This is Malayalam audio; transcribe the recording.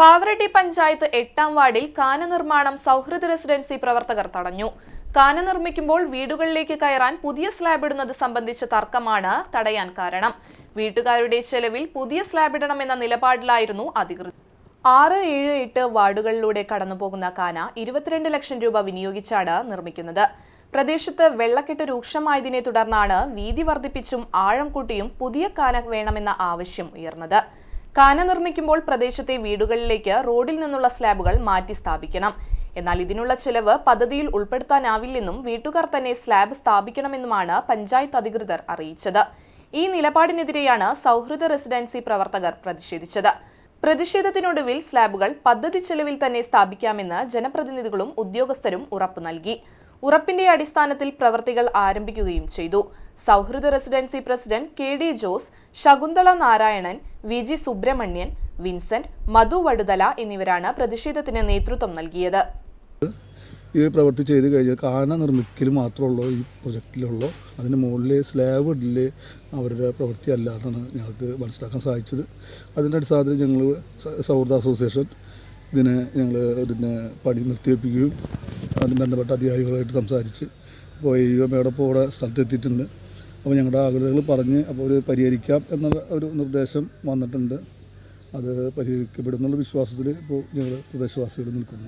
പാവറട്ടി പഞ്ചായത്ത് എട്ടാം വാർഡിൽ കാന നിർമ്മാണം സൗഹൃദ റെസിഡൻസി പ്രവർത്തകർ തടഞ്ഞു. കാന നിർമ്മിക്കുമ്പോൾ വീടുകളിലേക്ക് കയറാൻ പുതിയ സ്ലാബ് ഇടുന്നത് സംബന്ധിച്ച തർക്കമാണ് തടയാൻ കാരണം. വീട്ടുകാരുടെ ചെലവിൽ പുതിയ സ്ലാബ് ഇടണമെന്ന നിലപാടിലായിരുന്നു അധികൃതർ. ആറ് ഏഴ് എട്ട് വാർഡുകളിലൂടെ കടന്നുപോകുന്ന കാന ഇരുപത്തിരണ്ട് ലക്ഷം രൂപ വിനിയോഗിച്ചാണ് നിർമ്മിക്കുന്നത്. പ്രദേശത്ത് വെള്ളക്കെട്ട് രൂക്ഷമായതിനെ തുടർന്നാണ് വീതി വർദ്ധിപ്പിച്ചും ആഴം കൂട്ടിയും പുതിയ കാന വേണമെന്ന ആവശ്യം ഉയർന്നത്. കാന നിർമ്മിക്കുമ്പോൾ പ്രദേശത്തെ വീടുകളിലേക്ക് റോഡിൽ നിന്നുള്ള സ്ലാബുകൾ മാറ്റി സ്ഥാപിക്കണം. എന്നാൽ ഇതിനുള്ള ചെലവ് പദ്ധതിയിൽ ഉൾപ്പെടുത്താനാവില്ലെന്നും വീട്ടുകാർ തന്നെ സ്ലാബ് സ്ഥാപിക്കണമെന്നുമാണ് പഞ്ചായത്ത് അധികൃതർ അറിയിച്ചത്. ഈ നിലപാടിനെതിരെയാണ് സൗഹൃദ റെസിഡൻസി പ്രവർത്തകർ പ്രതിഷേധിച്ചത്. പ്രതിഷേധത്തിനൊടുവിൽ സ്ലാബുകൾ പദ്ധതി ചെലവിൽ തന്നെ സ്ഥാപിക്കാമെന്ന് ജനപ്രതിനിധികളും ഉദ്യോഗസ്ഥരും ഉറപ്പു നൽകി. ഉറപ്പിന്റെ അടിസ്ഥാനത്തിൽ പ്രവർത്തികൾ ആരംഭിക്കുകയും ചെയ്തു. Sauhrida residency president K D Jose Shakuntala Narayanan V G Subramanian Vincent Madhu Vaduthala എന്നിവരാണ് പ്രതിഷേധത്തിന് നേതൃത്വം നൽകിയത്. ഈ പ്രവൃത്തി ചെയ്ത് കഴിഞ്ഞാൽ കാന നിർമ്മിക്കൽ മാത്രമുള്ളൂ ഈ പ്രൊജക്റ്റിലുള്ളൂ. അതിന് മുകളിൽ സ്ലാബ് ഇടൽ അവരുടെ പ്രവൃത്തി അല്ല എന്നാണ് ഞങ്ങൾക്ക് മനസ്സിലാക്കാൻ സാധിച്ചത്. അതിന്റെ അടിസ്ഥാനത്തിൽ ഞങ്ങൾ സൗഹൃദ അസോസിയേഷൻ ഇതിനെ ഞങ്ങൾ ഇതിനെ പണി നിർത്തിവെപ്പിക്കുകയും അതിന് ബന്ധപ്പെട്ട അധികാരികളുമായിട്ട് സംസാരിച്ച് ഇപ്പോൾ ഈ മേടെ ഇപ്പോൾ ഇവിടെ സ്ഥലത്തെത്തിയിട്ടുണ്ട്. അപ്പോൾ ഞങ്ങളുടെ ആഗ്രഹങ്ങൾ പറഞ്ഞ് അപ്പോൾ ഒരു പരിഹരിക്കാം എന്നുള്ള ഒരു നിർദ്ദേശം വന്നിട്ടുണ്ട്. അത് പരിഹരിക്കപ്പെടുന്നുള്ള വിശ്വാസത്തിൽ ഇപ്പോൾ ഞങ്ങൾ പ്രദേശവാസികൾ നിൽക്കുന്നു.